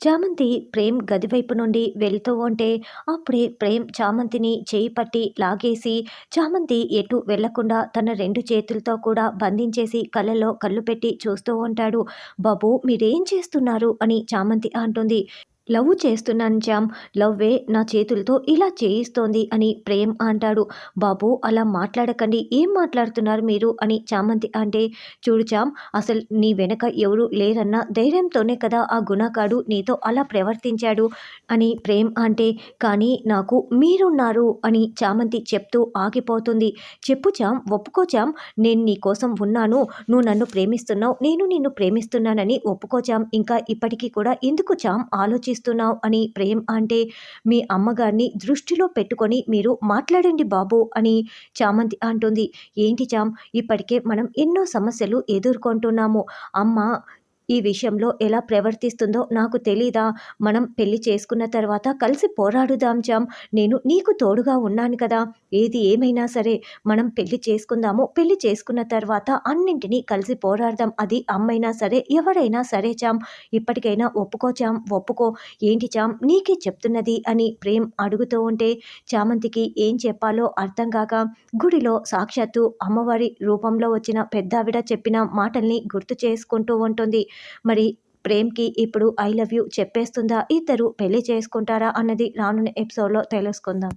చామంతి ప్రేమ్ గదివైపు నుండి వెళ్తూ ఉంటే అప్పుడే ప్రేమ్ చామంతిని చేయి పట్టి లాగేసి చామంతి ఎటు వెళ్ళకుండా తన రెండు చేతులతో కూడా బంధించేసి కళ్ళలో కళ్ళు పెట్టి చూస్తూ ఉంటాడు. బాబు మీరేం చేస్తున్నారు? అని చామంతి అంటుంది. లవ్ చేస్తున్నాను శ్యామ్. లవ్వే నా చేతులతో ఇలా చేయిస్తోంది అని ప్రేమ్ అంటాడు. బాబు అలా మాట్లాడకండి. ఏం మాట్లాడుతున్నారు మీరు? అని చామంతి అంటే చూడు చామ్ అసలు నీ వెనక ఎవరు లేరన్న ధైర్యంతోనే కదా ఆ గుణకాడు నీతో అలా ప్రవర్తించాడు అని ప్రేమ్ అంటే కానీ నాకు మీరున్నారు అని చామంతి చెప్తూ ఆగిపోతుంది. చెప్పు చామ్ ఒప్పుకోచాం నేను నీ కోసం ఉన్నాను. నువ్వు నన్ను ప్రేమిస్తున్నావు నేను నిన్ను ప్రేమిస్తున్నానని ఒప్పుకోచాం ఇంకా ఇప్పటికీ కూడా ఎందుకు చామ్ ఆలోచి ఆలోచిస్తున్నావు అని ప్రేమ్ అంటే మీ అమ్మగారిని దృష్టిలో పెట్టుకొని మీరు మాట్లాడండి బాబు అని చామంతి అంటుంది. ఏంటి చామ్ ఇప్పటికే మనం ఎన్నో సమస్యలు ఎదుర్కొంటున్నాము. అమ్మ ఈ విషయంలో ఎలా ప్రవర్తిస్తుందో నాకు తెలీదా? మనం పెళ్ళి చేసుకున్న తర్వాత కలిసి పోరాడుదాం చామ్ నేను నీకు తోడుగా ఉన్నాను కదా. ఏది ఏమైనా సరే మనం పెళ్ళి చేసుకుందాము. పెళ్ళి చేసుకున్న తర్వాత అన్నింటినీ కలిసి పోరాడదాం. అది అమ్మైనా సరే ఎవరైనా సరే చామ్ ఇప్పటికైనా ఒప్పుకో చామ్ ఒప్పుకో. ఏంటి చామ్ నీకే చెప్తున్నది అని ప్రేమ్ అడుగుతూ ఉంటే చామంతికి ఏం చెప్పాలో అర్థం కాక గుడిలో సాక్షాత్తు అమ్మవారి రూపంలో వచ్చిన పెద్దావిడ చెప్పిన మాటల్ని గుర్తు చేసుకుంటూ ఉంటుంది. మరి ప్రేమ్కి ఇప్పుడు ఐ లవ్ యూ చెప్పేస్తుందా? ఇద్దరు పెళ్ళి చేసుకుంటారా? అన్నది రానున్న ఎపిసోడ్లో తెలుసుకుందాం.